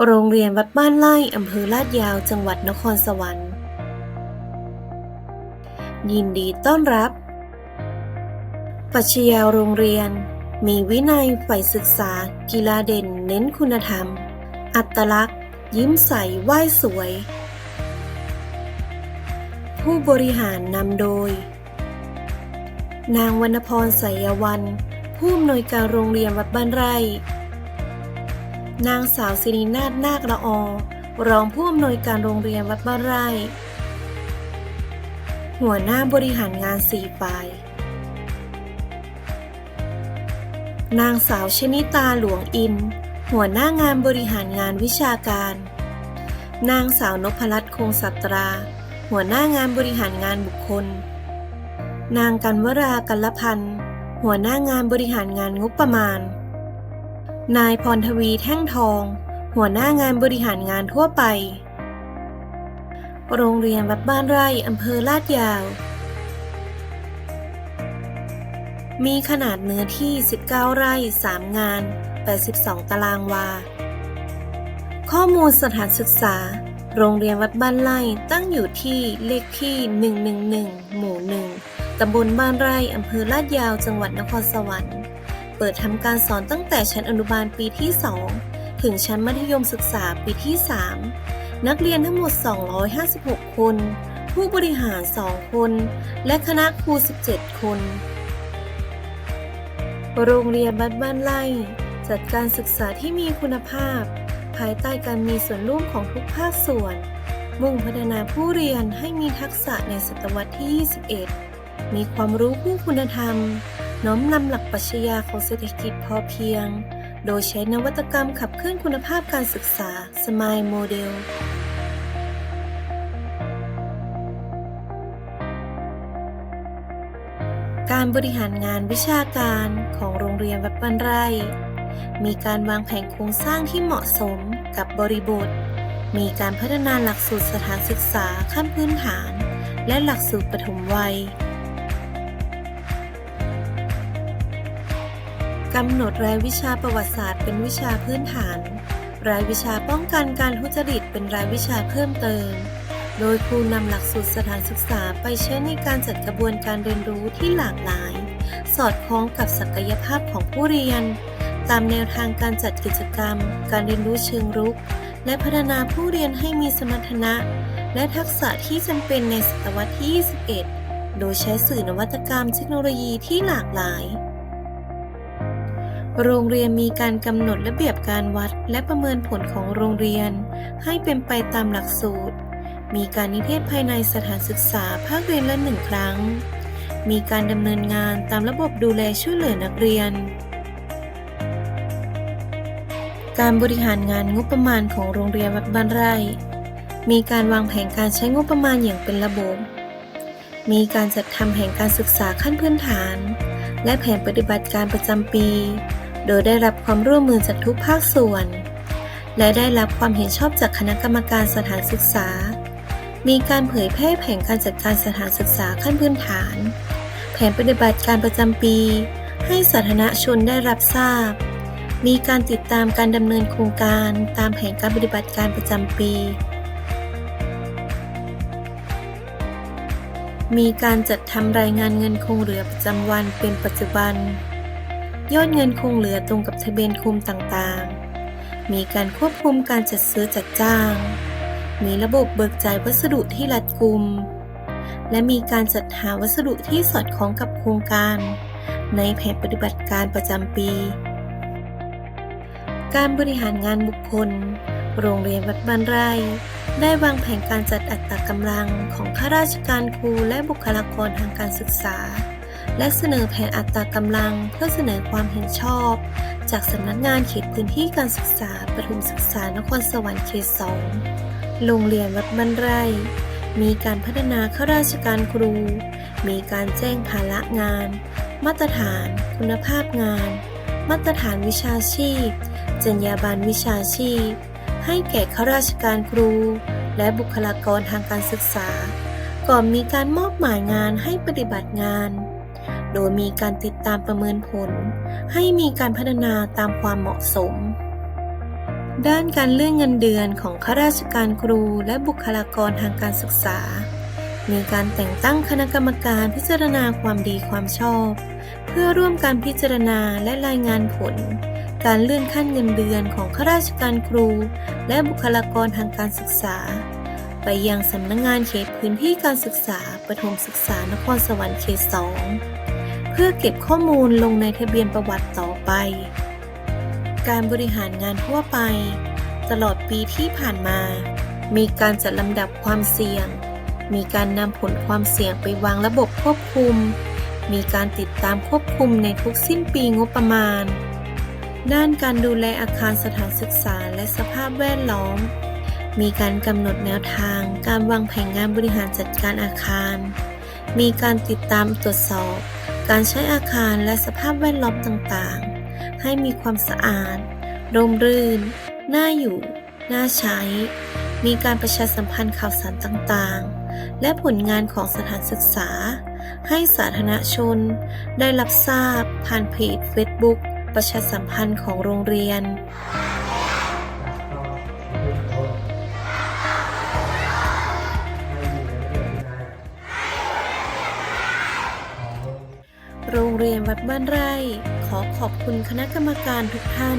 โรงเรียนวัดบ้านไร่อำเภอลาดยาวจังหวัดนครสวรรค์ ยินดีต้อนรับ ปัชญาโรงเรียน มีวินัยใฝ่ศึกษา กีฬาเด่นเน้นคุณธรรม อัตลักษณ์ ยิ้มใสไหว้สวย ผู้บริหารนำโดย นางวรรณพรสายวัน ผู้อำนวยการโรงเรียนวัดบ้านไร่ นางสาวศิรินาถนาคละออรองผู้อำนวยการโรงเรียนวัดบ้านไร่ หัวหน้าบริหารงานสี่ฝ่าย นางสาวชนิตาหลวงอิน หัวหน้างานบริหารงานวิชาการ นางสาวนพรัตน์คงสัตรา หัวหน้างานบริหารงานบุคคล นางกันวรากัลพันธ์ หัวหน้างานบริหารงานงบประมาณ นายพรทวีแท่งทอง หัวหน้างานบริหารงานทั่วไป โรงเรียนวัดบ้านไร่อำเภอลาดยาว มีขนาดเนื้อที่ 19 ไร่ 3 งาน 82 ตารางวา ข้อมูลสถานศึกษา โรงเรียนวัดบ้านไร่ตั้งอยู่ที่เลขที่ 111 หมู่ 1ตำบลบ้านไร่อำเภอลาดยาว จังหวัดนครสวรรค์ เปิดทำการสอนตั้งแต่ชั้นอนุบาลปีที่ 2 ถึงชั้นมัธยมศึกษาปีที่ 3 นักเรียนทั้งหมด 256 คน ผู้บริหาร 2 คน และคณะครู 17 คน โรงเรียนบ้านบ้านไร่ จัดการศึกษาที่มีคุณภาพ ภายใต้การมีส่วนร่วมของทุกภาคส่วน มุ่งพัฒนาผู้เรียนให้มีทักษะในศตวรรษที่ 21 มีความรู้คู่คุณธรรม น้อมนำหลักปรัชญาของเศรษฐกิจพอเพียง โดยใช้นวัตกรรมขับเคลื่อนคุณภาพการศึกษาสมายโมเดลการบริหารงานวิชาการของโรงเรียนวัดบ้านไร่ มีการวางแผนโครงสร้างที่เหมาะสมกับบริบท มีการพัฒนาหลักสูตรสถานศึกษาขั้นพื้นฐาน และหลักสูตรปฐมวัย กำหนดรายวิชาประวัติศาสตร์เป็นวิชาพื้นฐาน รายวิชาป้องกันการทุจริตเป็นรายวิชาเพิ่มเติม โดยครูนำหลักสูตรสถานศึกษาไปใช้ในการจัดกระบวนการเรียนรู้ที่หลากหลาย สอดคล้องกับศักยภาพของผู้เรียน ตามแนวทางการจัดกิจกรรม การเรียนรู้เชิงรุก และพัฒนาผู้เรียนให้มีสมรรถนะ และทักษะที่จำเป็นในศตวรรษที่ 21 โดยใช้สื่อนวัตกรรมเทคโนโลยีที่หลากหลาย โรงเรียนมีการกำหนดระเบียบการวัดและประเมินผลของโรงเรียน ให้เป็นไปตามหลักสูตร มีการนิเทศภายในสถานศึกษาภาคเรียนละหนึ่งครั้ง มีการดำเนินงานตามระบบดูแลช่วยเหลือนักเรียน การบริหารงานงบประมาณของโรงเรียนวัดบ้านไร่ มีการวางแผนการใช้งบประมาณอย่างเป็นระบบ มีการจัดทำแผนการศึกษาขั้นพื้นฐาน และแผนปฏิบัติการประจำปี โดยได้รับความร่วมมือจากทุกภาคส่วน และได้รับความเห็นชอบจากคณะกรรมการสถานศึกษา มีการเผยแพร่แผนการจัดการสถานศึกษาขั้นพื้นฐาน แผนปฏิบัติการประจำปี ให้สาธารณชนได้รับทราบ มีการติดตามการดำเนินโครงการตามแผนการปฏิบัติการประจำปีมีการจัดทำรายงานเงินคงเหลือประจำวันเป็นปัจจุบัน ยอดเงินคงเหลือตรงกับทะเบียนคุมต่างๆ มีการควบคุมการจัดซื้อจัดจ้าง มีระบบเบิกจ่ายวัสดุที่รัดกุม และมีการจัดหาวัสดุที่สอดคล้องกับโครงการ ในแผนปฏิบัติการประจำปี การบริหารงานบุคคล โรงเรียนวัดบ้านไร่ ได้วางแผนการจัดอัตรากำลังของข้าราชการครูและบุคลากรทางการศึกษา และเสนอแผนอัตรากำลังเพื่อเสนอความเห็นชอบ จากสำนักงานเขตพื้นที่การศึกษาประถมศึกษานครสวรรค์เขตสองโรงเรียนวัดบ้านไร่ มีการพัฒนาข้าราชการครู มีการแจ้งภาระงาน มาตรฐาน คุณภาพงาน มาตรฐานวิชาชีพ จรรยาบรรณวิชาชีพ ให้แก่ข้าราชการครู และบุคลากรทางการศึกษา ก่อนมีการมอบหมายงานให้ปฏิบัติงาน โดยมีการติดตามประเมินผล ให้มีการพัฒนาตามความเหมาะสม ด้านการเลื่อนเงินเดือนของข้าราชการครูและบุคลากรทางการศึกษา มีการแต่งตั้งคณะกรรมการพิจารณาความดีความชอบ เพื่อร่วมการพิจารณาและรายงานผล การเลื่อนขั้นเงินเดือนของข้าราชการครู และบุคลากรทางการศึกษาไปยังสำนักงงานเขตพื้นที่การศึกษา ประถมศึกษานครสวรรค์เขต2เพื่อเก็บข้อมูลลงในทะเบียนประวัติต่อไป การบริหารงานทั่วไป ตลอดปีที่ผ่านมา มีการจัดลำดับความเสี่ยง มีการนำผลความเสี่ยงไปวางระบบควบคุม มีการติดตามควบคุมในทุกสิ้นปีงบประมาณ ด้านการดูแลอาคารสถานศึกษาและสภาพแวดล้อม มีการกำหนดแนวทาง การวางแผนงานบริหารจัดการอาคาร มีการติดตามตรวจสอบ การใช้อาคารและสภาพแวดล้อมต่างๆ ให้มีความสะอาด ร่มรื่น น่าอยู่ น่าใช้ มีการประชาสัมพันธ์ข่าวสารต่างๆ และผลงานของสถานศึกษา ให้สาธารณชน ได้รับทราบผ่านเพจ Facebook ประชาสัมพันธ์ของโรงเรียน เรียนวัดบ้านไร่ ขอขอบคุณคณะกรรมการทุกท่าน